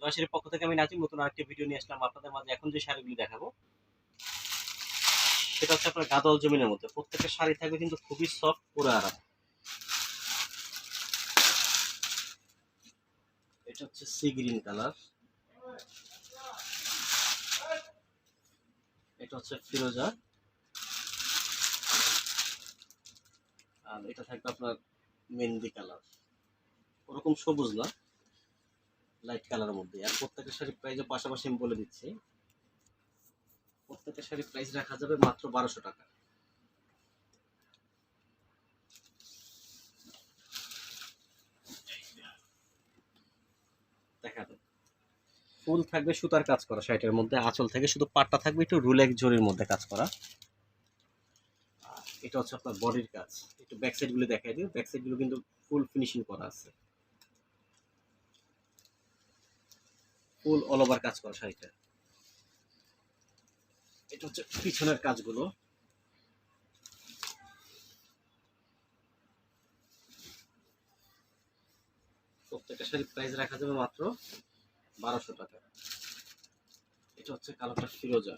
জয়শ্রীর পক্ষ থেকে আমি নাজিম, নতুন আরেকটি ভিডিও নিয়ে আসলাম আপনাদের মাঝে। এখন যে শাড়িগুলি দেখাবো, সেটা হচ্ছে আপনার গাদল জমিনের মধ্যে। প্রত্যেকটা শাড়ি থাকবে কিন্তু খুবই সফট পুরো আরাম। এটা হচ্ছে সি গ্রিন কালার এটা হচ্ছে ফিরোজা। আর এটা থাকবে আপনার মেহেন্দি কালার ওরকম সবুজ না। লাইট কালারের মধ্যে। আর প্রত্যেকের শাড়ি প্রাইসের পাশাপাশি আমি বলে দিচ্ছি প্রত্যেকের শাড়ি প্রাইস রাখা যাবে মাত্র বারোশো টাকা। দেখা যাবে ফুল থাকবে সুতার কাজ করা শাড়িটার মধ্যে, আঁচল থেকে শুধু পাটটা থাকবে একটু রুলেক জরির মধ্যে কাজ করা। এটা হচ্ছে আপনার বডির কাজ। একটু ব্যাক সাইডগুলো দেখাই দিও ব্যাক সাইডগুলো কিন্তু ফুল ফিনিশিং করা আছে। ফুল অল ওভার কাজ করা শাড়িটা। এটা হচ্ছে পিছনের কাজগুলো। প্রত্যেকটা শাড়ির প্রাইস রাখা যাবে মাত্র বারোশো টাকা। এটা হচ্ছে কালোটা ফিরোজা।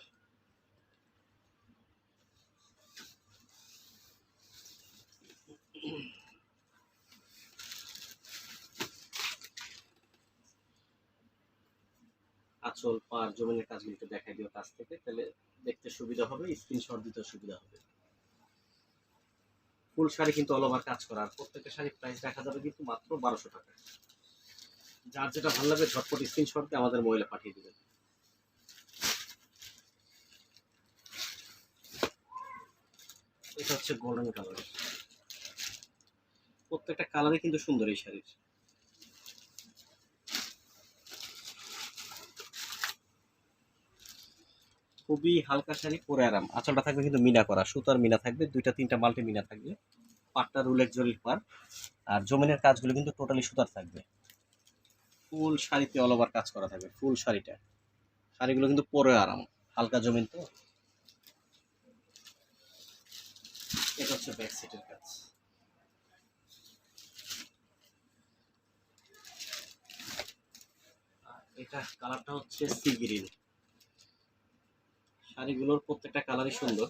আঁচল পার জমিনের কাজগুলো একটু দেখাই দিও কাছ থেকে, তাহলে দেখতে সুবিধা হবে স্ক্রিনশট দিতে সুবিধা হবে। ফুল শাড়ি কিন্তু অল ওভার কাজ করা, আর প্রত্যেকটা শাড়ির প্রাইস দেখা যাবে কিন্তু মাত্র বারোশো টাকা। যার যেটা ভালো লাগবে ঝটপট স্ক্রিনশট দিয়ে আমাদের মহিলা পাঠিয়ে দেবেন। এটা হচ্ছে গোল্ডেন কালার প্রত্যেকটা কালারই কিন্তু সুন্দর এই শাড়ির। খুবই হালকা শাড়ি, পরে আরাম। আঁচলটা থাকবে কিন্তু মিনা করা, সুতার মিনা থাকবে, দুইটা, তিনটা মাল্টি মিনা থাকবে, পাটটা রুলের জরির পার। আর জমিনের কাজগুলো কিন্তু টোটালি সুতার থাকবে। ফুল শাড়িতে অল ওভার কাজ করা থাকবে, ফুল শাড়িটা। শাড়িগুলো কিন্তু পরে আরাম, হালকা জমিন তো। এটা হচ্ছে ব্যাক সেটের কাজ। এটা কালারটা হচ্ছে সি গ্রিন শাড়িগুলোর প্রত্যেকটা কালারই সুন্দর।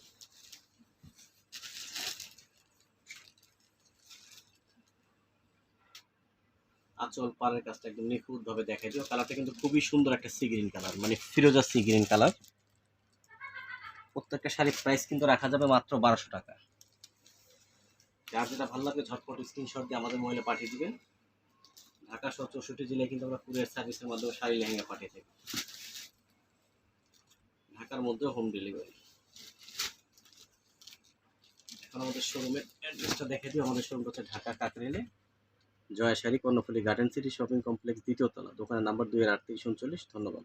আঁচল পাড়ের কাজটা একদম নিখুঁত ভাবে দেখাই দিও। কালারটা কিন্তু খুবই সুন্দর একটা সি গ্রিন কালার মানে ফিরোজা সি গ্রিন কালার। প্রত্যেকটা শাড়ির প্রাইস কিন্তু রাখা যাবে মাত্র বারোশো টাকা। যার যেটা ভালো লাগবে ঝটপট স্ক্রিনশট দিয়ে আমাদের মহিলা পাঠিয়ে দিবেন। ঢাকা সহ চৌষট্টি জেলায় কিন্তু আমরা কুরিয়ার সার্ভিসের মাধ্যমে শাড়ি লেহেঙ্গা পাঠিয়ে থাকি। ঢাকার মধ্যে হোম ডেলিভারি এখন আমাদের শোরুমের অ্যাড্রেসটা দেখে দিই আমাদের শোরুমটা হচ্ছে Dhaka কাকরেলে Joya sari Karnaphuli garden city shopping complex দ্বিতীয় তলা। দোকানের নাম্বার দুই হাজার আটত্রিশ উনচল্লিশ। ধন্যবাদ।